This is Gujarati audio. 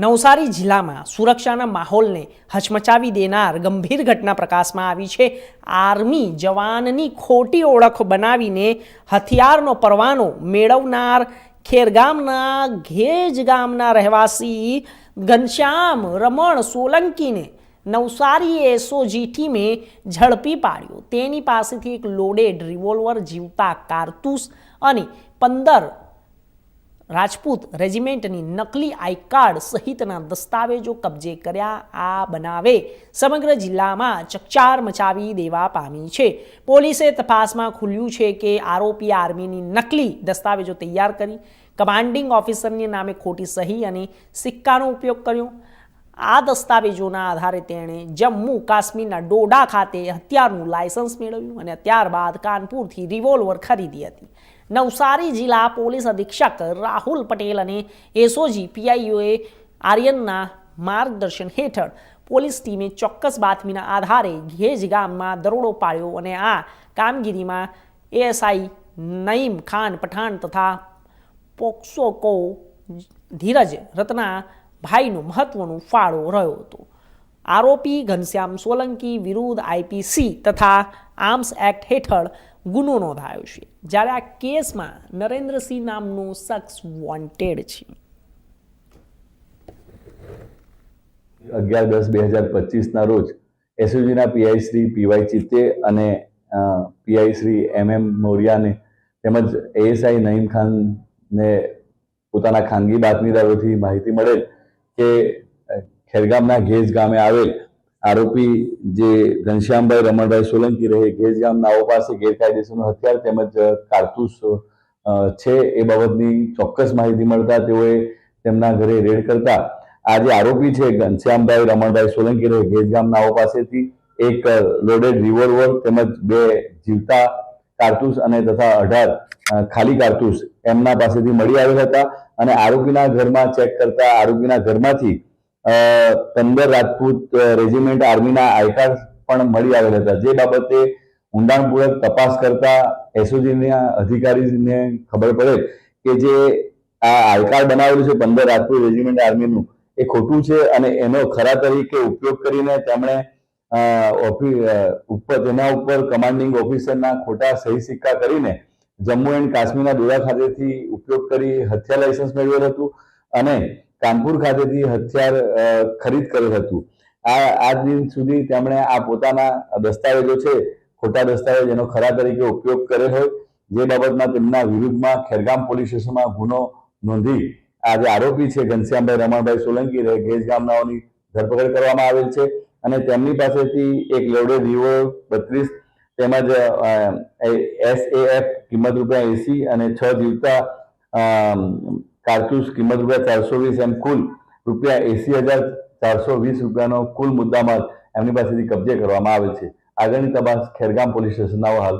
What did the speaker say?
નવસારી જિલ્લામાં સુરક્ષાના માહોલને હચમચાવી દેનાર ગંભીર ઘટના પ્રકાશમાં આવી છે. આર્મી જવાનની ખોટી ઓળખ બનાવીને હથિયારનો પરવાનો મેળવનાર ખેરગામના ઘેજ ગામના રહેવાસી ઘનશ્યામ રમણ સોલંકીને નવસારી એસઓજી ટીમે ઝડપી પાડ્યો. તેની પાસેથી એક લોડેડ રિવોલ્વર જીવતા કારતૂસ અને પંદર રાજપૂત રેજિમેન્ટની નકલી આઈ કાર્ડ સહિતના દસ્તાવેજો કબજે કર્યા, આ બનાવે સમગ્ર જિલ્લામાં ચકચાર મચાવી દેવા પામી છે. પોલીસે તપાસમાં ખુલ્યું છે કે આરોપી આર્મીની નકલી દસ્તાવેજો તૈયાર કરી, કમાન્ડિંગ ઓફિસરની નામે ખોટી સહી અને સિક્કાનો ઉપયોગ કર્યો. આ દસ્તાવેજોના આધારે તેણે જમ્મુ કાશ્મીરના ડોડા ખાતે હથિયારનું લાયસન્સ મેળવ્યું અને ત્યારબાદ કાનપુરથી રિવોલ્વર ખરીદી હતી. નવસારી જિલ્લા પોલીસ અધિક્ષક રાહુલ પટેલ અને એસઓજી પીઆઈઓએ આર્યનના માર્ગદર્શન હેઠળ પોલીસ ટીમે ચોક્કસ બાતમીના આધારે ઘેજ ગામમાં દરોડો પાડ્યો અને આ કામગીરીમાં એએસઆઈ નઈમ ખાન પઠાણ તથા પોક્સોકો ધીરજ રત્ના ભાઈનો મહત્વનો ફાળો રહ્યો હતો. આરોપી ઘનશ્યામ સોલંકી વિરુદ્ધ આઈપીસી તથા આર્મ્સ એક્ટ હેઠળ ગુનો નોંધાયો છે. જ્યારે આ કેસમાં નરેન્દ્રસિંહ નામનો શખ્સ વોન્ટેડ છે. અગિયાર દસ બે હજાર પચીસના રોજ એસઓજીના પીઆઈ શ્રી પીવાય ચિત્તે અને પીઆઈ શ્રી એમ એમ મોરિયાને તેમજ એએસઆઈ નઈમ ખાનને પોતાના ખાનગી બાતમીદારોથી માહિતી મળેલ કે ખેરગામના ઘેજ ગામે આવેલ આરોપી જે ઘનશ્યામભાઈ રમણભાઈ સોલંકી રહે, ઘેજ ગામના નાઓ પાસે ગેરકાયદેસરનું હથિયાર તેમજ કારતૂસ છે એ બાબતની ચોક્કસ માહિતી મળતા તેઓએ તેમના ઘરે રેડ કરતા. આ જે આરોપી છે, ઘનશ્યામભાઈ રમણભાઈ સોલંકી રહે, ઘેજ ગામના આવો પાસેથી એક લોડેડ રિવોલ્વર તેમજ બે જીવતા કારતૂસ અને તથા અઢાર ખાલી કારતૂસ એમના પાસેથી મળી આવ્યા હતા અને આરોપીના ઘરમાં ચેક કરતા, આરોપીના ઘરમાંથી પંદર રાજપૂત રેજિમેન્ટ આર્મીના આઈકાર્ડ પણ મળી આવેલ હતા. જે બાબતે ઊંડાણપૂર્વક તપાસ કરતા એસઓજીના અધિકારીને ખબર પડે કે જે આ આઈ કાર્ડ બનાવેલું છે પંદર રાજપૂત રેજિમેન્ટ આર્મીનું એ ખોટું છે અને એનો ખરા તરીકે ઉપયોગ કરીને તેમણે ઉપર, તેના ઉપર કમાન્ડિંગ ઓફિસરના ખોટા સહી સિક્કા કરીને જમ્મુ એન્ડ કાશ્મીરના દોરા ખાતેથી ઉપયોગ કરી હથિયાર લાયસન્સ મેળવેલ હતું. અને કાનપુર ખાતેથી હથિયાર ખરીદ કરેલ હતું. આ આજ દિન સુધી તેમણે આ પોતાના દસ્તાવેજો છે, ખોટા દસ્તાવેજ એનો ખરા તરીકે ઉપયોગ કરેલ હોય જે બાબતમાં તેમના વિરુદ્ધમાં ખેરગામ પોલીસ સ્ટેશનમાં ગુનો નોંધી આજે આરોપી છે ઘનશ્યામભાઈ રમણભાઈ સોલંકી, રહે ગેજ ગામનાઓની ધરપકડ કરવામાં આવેલ છે અને તેમની પાસેથી એક લવડો વિવો બત્રીસ તેમજ એસ એફ કિંમત રૂપિયા એસી અને છ જીવતા કારતૂસ કિંમત રૂપિયા ચારસો વીસ એમ કુલ રૂપિયા એસી હજાર ચારસો વીસ રૂપિયાનો કુલ મુદ્દામાલ એમની પાસેથી કબજે કરવામાં આવે છે. આગળની તપાસ ખેરગામ પોલીસ સ્ટેશનના હાલ